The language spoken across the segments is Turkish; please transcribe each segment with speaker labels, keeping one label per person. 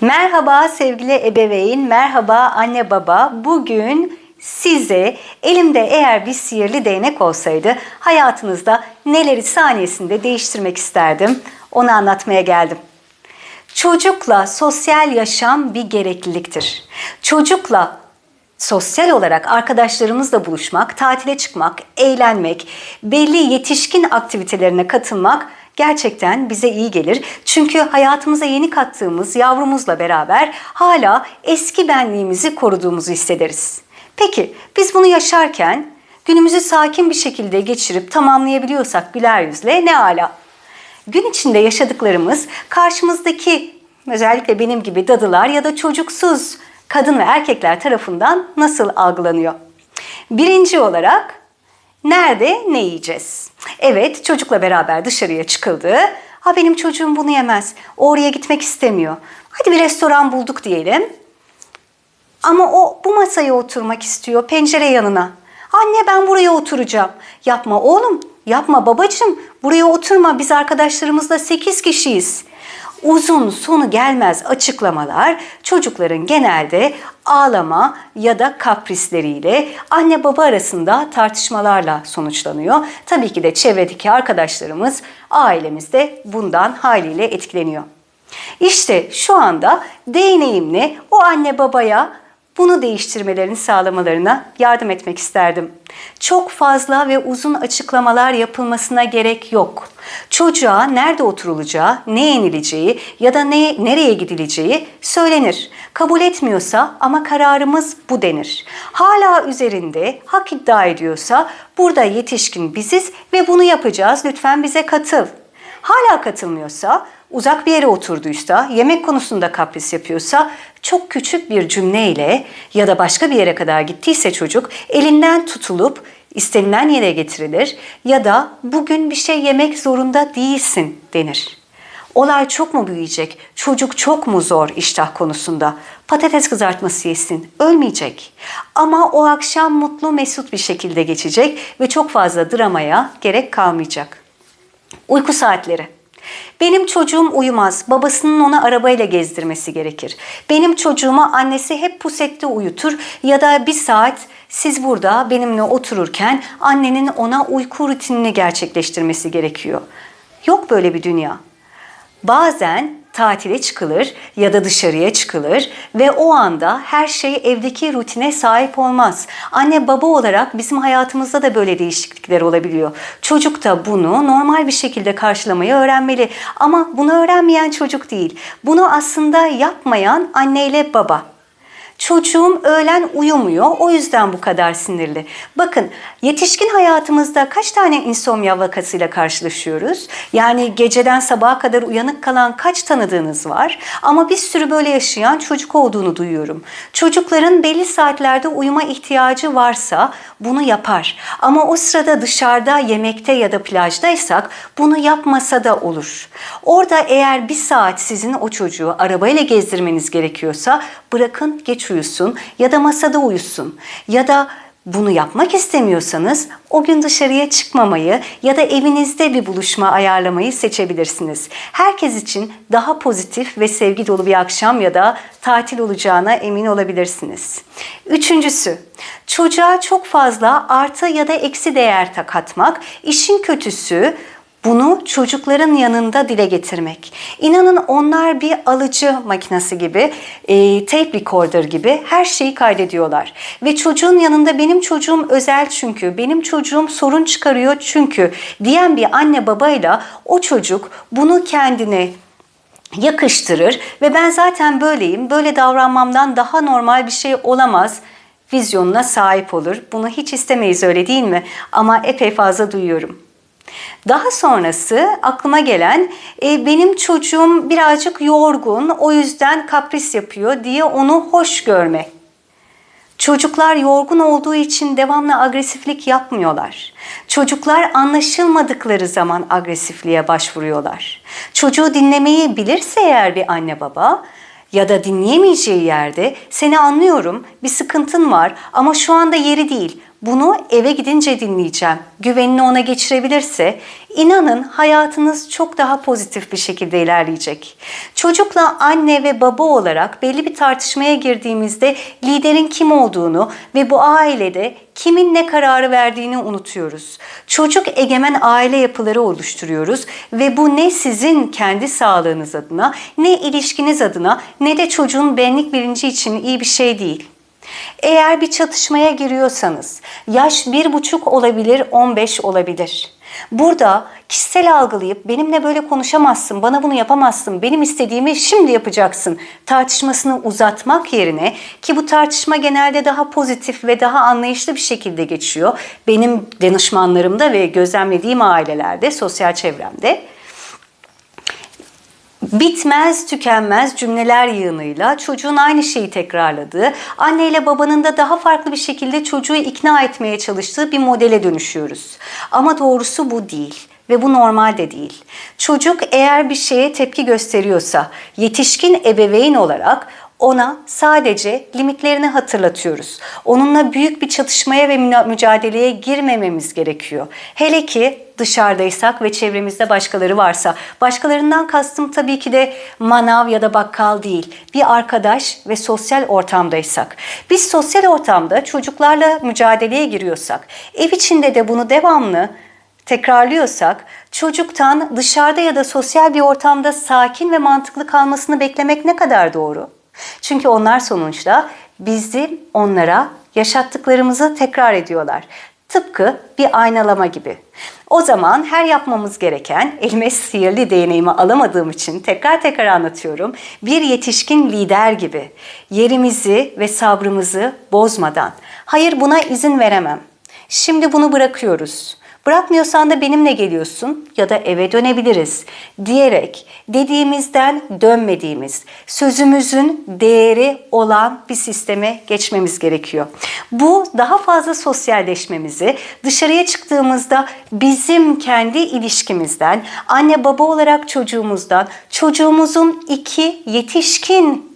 Speaker 1: Merhaba sevgili ebeveyn, merhaba anne baba. Bugün size elimde eğer bir sihirli değnek olsaydı hayatınızda neleri saniyesinde değiştirmek isterdim onu anlatmaya geldim. Çocukla sosyal yaşam bir gerekliliktir. Çocukla sosyal olarak arkadaşlarımızla buluşmak, tatile çıkmak, eğlenmek, belli yetişkin aktivitelerine katılmak gerçekten bize iyi gelir. Çünkü hayatımıza yeni kattığımız yavrumuzla beraber hala eski benliğimizi koruduğumuzu hissederiz. Peki biz bunu yaşarken günümüzü sakin bir şekilde geçirip tamamlayabiliyorsak güler yüzle ne ala. Gün içinde yaşadıklarımız karşımızdaki özellikle benim gibi dadılar ya da çocuksuz kadın ve erkekler tarafından nasıl algılanıyor? Birinci olarak nerede ne yiyeceğiz? Evet çocukla beraber dışarıya çıkıldı. Ha benim çocuğum bunu yemez. Oraya gitmek istemiyor. Hadi bir restoran bulduk diyelim. Ama o bu masaya oturmak istiyor pencere yanına. Anne ben buraya oturacağım. Yapma oğlum, yapma babacığım. Buraya oturma. Biz arkadaşlarımızla 8 kişiyiz. Uzun sonu gelmez açıklamalar çocukların genelde ağlama ya da kaprisleriyle anne baba arasında tartışmalarla sonuçlanıyor. Tabii ki de çevredeki arkadaşlarımız ailemizde bundan haliyle etkileniyor. İşte şu anda deneyimle o anne babaya bunu değiştirmelerini sağlamalarına yardım etmek isterdim. Çok fazla ve uzun açıklamalar yapılmasına gerek yok. Çocuğa nerede oturulacağı, ne yenileceği ya da ne, nereye gidileceği söylenir. Kabul etmiyorsa ama kararımız bu denir. Hala üzerinde hak iddia ediyorsa burada yetişkin biziz ve bunu yapacağız lütfen bize katıl. Hala katılmıyorsa, uzak bir yere oturduysa, yemek konusunda kapris yapıyorsa çok küçük bir cümleyle ya da başka bir yere kadar gittiyse çocuk elinden tutulup istenilen yere getirilir ya da bugün bir şey yemek zorunda değilsin denir. Olay çok mu büyüyecek? Çocuk çok mu zor iştah konusunda? Patates kızartması yesin, ölmeyecek. Ama o akşam mutlu mesut bir şekilde geçecek ve çok fazla dramaya gerek kalmayacak. Uyku saatleri. Benim çocuğum uyumaz. Babasının ona arabayla gezdirmesi gerekir. Benim çocuğuma annesi hep pusette uyutur ya da bir saat siz burada benimle otururken annenin ona uyku rutinini gerçekleştirmesi gerekiyor. Yok böyle bir dünya. Bazen tatile çıkılır ya da dışarıya çıkılır ve o anda her şey evdeki rutine sahip olmaz. Anne baba olarak bizim hayatımızda da böyle değişiklikler olabiliyor. Çocuk da bunu normal bir şekilde karşılamayı öğrenmeli. Ama bunu öğrenmeyen çocuk değil. Bunu aslında yapmayan anneyle baba. Çocuğum öğlen uyumuyor. O yüzden bu kadar sinirli. Bakın yetişkin hayatımızda kaç tane insomnia vakasıyla karşılaşıyoruz? Yani geceden sabaha kadar uyanık kalan kaç tanıdığınız var? Ama bir sürü böyle yaşayan çocuk olduğunu duyuyorum. Çocukların belli saatlerde uyuma ihtiyacı varsa bunu yapar. Ama o sırada dışarıda yemekte ya da plajdaysak bunu yapmasa da olur. Orada eğer bir saat sizin o çocuğu arabayla gezdirmeniz gerekiyorsa bırakın geç uyusun ya da masada uyusun ya da bunu yapmak istemiyorsanız o gün dışarıya çıkmamayı ya da evinizde bir buluşma ayarlamayı seçebilirsiniz. Herkes için daha pozitif ve sevgi dolu bir akşam ya da tatil olacağına emin olabilirsiniz. Üçüncüsü, çocuğa çok fazla artı ya da eksi değer takatmak. İşin kötüsü bunu çocukların yanında dile getirmek. İnanın onlar bir alıcı makinesi gibi, e, tape recorder gibi her şeyi kaydediyorlar. Ve çocuğun yanında benim çocuğum özel çünkü, benim çocuğum sorun çıkarıyor çünkü diyen bir anne babayla o çocuk bunu kendine yakıştırır ve ben zaten böyleyim, böyle davranmamdan daha normal bir şey olamaz vizyonuna sahip olur. Bunu hiç istemeyiz öyle değil mi? Ama epey fazla duyuyorum. Daha sonrası aklıma gelen e, benim çocuğum birazcık yorgun o yüzden kapris yapıyor diye onu hoş görme. Çocuklar yorgun olduğu için devamlı agresiflik yapmıyorlar. Çocuklar anlaşılmadıkları zaman agresifliğe başvuruyorlar. Çocuğu dinlemeyi bilirse eğer bir anne baba ya da dinleyemeyeceği yerde seni anlıyorum bir sıkıntın var ama şu anda yeri değil bunu eve gidince dinleyeceğim. Güvenini ona geçirebilirse inanın hayatınız çok daha pozitif bir şekilde ilerleyecek. Çocukla anne ve baba olarak belli bir tartışmaya girdiğimizde liderin kim olduğunu ve bu ailede kimin ne kararı verdiğini unutuyoruz. Çocuk egemen aile yapıları oluşturuyoruz ve bu ne sizin kendi sağlığınız adına, ne ilişkiniz adına, ne de çocuğun benlik bilinci için iyi bir şey değil. Eğer bir çatışmaya giriyorsanız yaş bir buçuk olabilir, 15 olabilir. Burada kişisel algılayıp benimle böyle konuşamazsın, bana bunu yapamazsın, benim istediğimi şimdi yapacaksın tartışmasını uzatmak yerine ki bu tartışma genelde daha pozitif ve daha anlayışlı bir şekilde geçiyor. Benim danışmanlarımda ve gözlemlediğim ailelerde, sosyal çevremde bitmez tükenmez cümleler yığınıyla çocuğun aynı şeyi tekrarladığı, anne ile babanın da daha farklı bir şekilde çocuğu ikna etmeye çalıştığı bir modele dönüşüyoruz. Ama doğrusu bu değil ve bu normal de değil. Çocuk eğer bir şeye tepki gösteriyorsa yetişkin ebeveyn olarak ona sadece limitlerini hatırlatıyoruz. Onunla büyük bir çatışmaya ve mücadeleye girmememiz gerekiyor. Hele ki dışarıdaysak ve çevremizde başkaları varsa. Başkalarından kastım tabii ki de manav ya da bakkal değil. Bir arkadaş ve sosyal ortamdaysak. Biz sosyal ortamda çocuklarla mücadeleye giriyorsak, ev içinde de bunu devamlı tekrarlıyorsak çocuktan dışarıda ya da sosyal bir ortamda sakin ve mantıklı kalmasını beklemek ne kadar doğru? Çünkü onlar sonuçta bizim onlara yaşattıklarımızı tekrar ediyorlar. Tıpkı bir aynalama gibi. O zaman her yapmamız gereken, elime sihirli değneğimi alamadığım için tekrar tekrar anlatıyorum. Bir yetişkin lider gibi yerimizi ve sabrımızı bozmadan, hayır buna izin veremem. Şimdi bunu bırakıyoruz. Bırakmıyorsan da benimle geliyorsun ya da eve dönebiliriz diyerek dediğimizden dönmediğimiz, sözümüzün değeri olan bir sisteme geçmemiz gerekiyor. Bu daha fazla sosyalleşmemizi, dışarıya çıktığımızda bizim kendi ilişkimizden, anne baba olarak çocuğumuzdan, çocuğumuzun iki yetişkin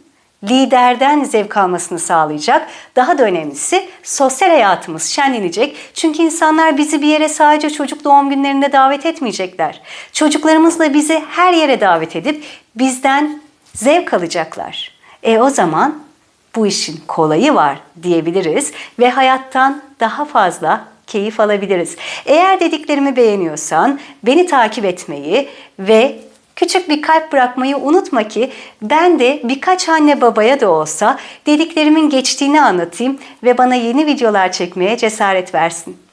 Speaker 1: liderden zevk almasını sağlayacak. Daha da önemlisi sosyal hayatımız şenlenecek. Çünkü insanlar bizi bir yere sadece çocuk doğum günlerinde davet etmeyecekler. Çocuklarımızla bizi her yere davet edip bizden zevk alacaklar. E o zaman bu işin kolayı var diyebiliriz ve hayattan daha fazla keyif alabiliriz. Eğer dediklerimi beğeniyorsan beni takip etmeyi ve Küçük bir kalp bırakmayı unutma ki ben de birkaç anne babaya da olsa dediklerimin geçtiğini anlatayım ve bana yeni videolar çekmeye cesaret versin.